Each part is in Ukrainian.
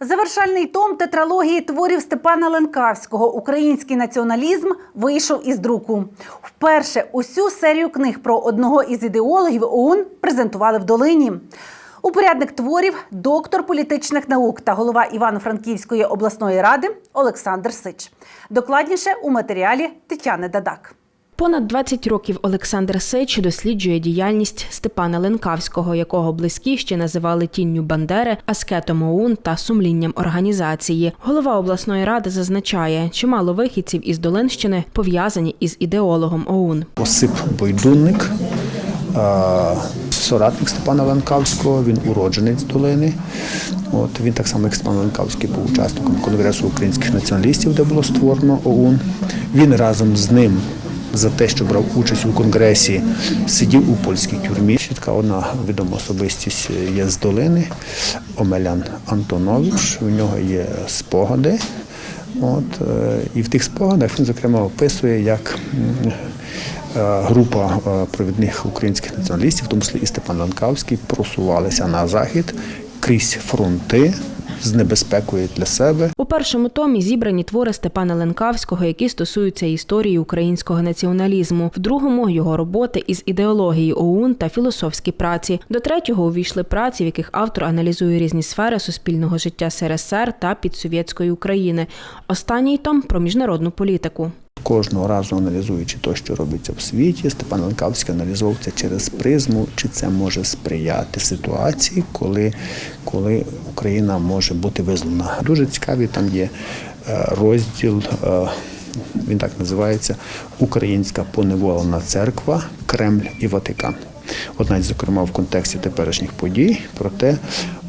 Завершальний том тетралогії творів Степана Ленкавського Український націоналізм вийшов із друку. Вперше усю серію книг про одного із ідеологів ОУН презентували в долині. Упорядник творів, доктор політичних наук та голова Івано-Франківської обласної ради Олександр Сич. Докладніше у матеріалі Тетяни Дадак. Понад 20 років Олександр Сич досліджує діяльність Степана Ленкавського, якого близькі ще називали тінню Бандери, аскетом ОУН та сумлінням організації. Голова обласної ради зазначає, чимало вихідців із Долинщини пов'язані із ідеологом ОУН. Осип Бойдунник, соратник Степана Ленкавського, він уродженець долини. От, він так само, як Степан Ленкавський, був учасником Конгресу українських націоналістів, де було створено ОУН. Він разом з ним за те, що брав участь у конгресі, сидів у польській тюрмі. Така одна відома особистість є з долини, Омелян Антонович. У нього є спогади. От, е, і в тих спогадах він, зокрема, описує, як е, група е, провідних українських націоналістів, в тому числі і Степан Ланкавський, просувалися на захід крізь фронти з небезпекою для себе. У першому томі зібрані твори Степана Ленкавського, які стосуються історії українського націоналізму. В другому його роботи із ідеології ОУН та філософські праці. До третього увійшли праці, в яких автор аналізує різні сфери суспільного життя СРСР та підсовєтської України. Останній том про міжнародну політику. Кожного разу аналізуючи те, що робиться в світі, Степан Ланкавський аналізував це через призму, чи це може сприяти ситуації, коли, коли Україна може бути визволена. Дуже цікавий там є е, розділ. е, Він так називається Українська поневолена церква, Кремль і Ватикан. От навіть, зокрема, в контексті теперішніх подій про те,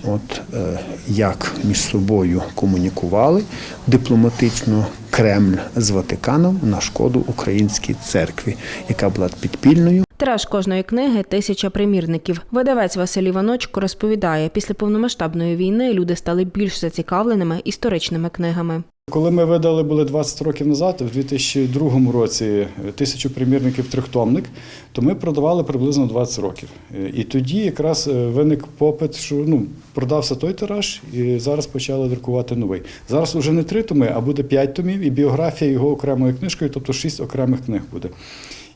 от, е, як між собою комунікували дипломатично Кремль з Ватиканом на шкоду українській церкві, яка була підпільною. Тираж кожної книги тисяча примірників. Видавець Василь Іваночко розповідає, після повномасштабної війни люди стали більш зацікавленими історичними книгами. Коли ми видали були 20 років назад, в 2002 році тисячу примірників трьохтомник, то ми продавали приблизно 20 років. Е, І тоді якраз е, виник попит, що ну продався той тираж, і зараз почали друкувати новий. Зараз вже не три томи, а буде п'ять томів, і біографія його окремою книжкою, тобто шість окремих книг буде.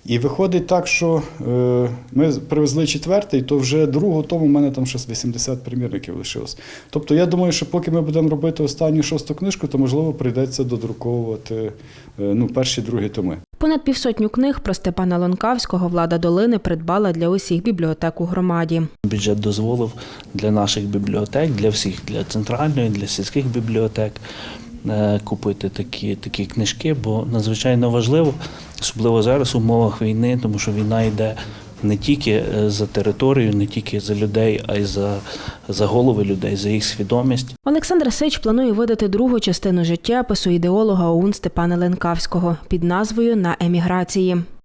І виходить так, що е, ми привезли четвертий, то вже другого тому в мене там щось 80 примірників лишилось. Тобто я думаю, що поки ми будемо робити останню шосту книжку, то можливо прийдеться додруковувати е, ну, перші другі томи. Понад півсотню книг про Степана Лонкавського влада долини придбала для усіх бібліотек у громаді. Бюджет дозволив для наших бібліотек, для всіх, для центральної, для сільських бібліотек купити такі, такі книжки, бо надзвичайно важливо, особливо зараз в умовах війни, тому що війна йде не тільки е, за територію, не тільки за людей, а й за, за голови людей, за їх свідомість. Олександр Сич планує видати другу частину життєпису ідеолога ОУН Степана Ленкавського під назвою На еміграції.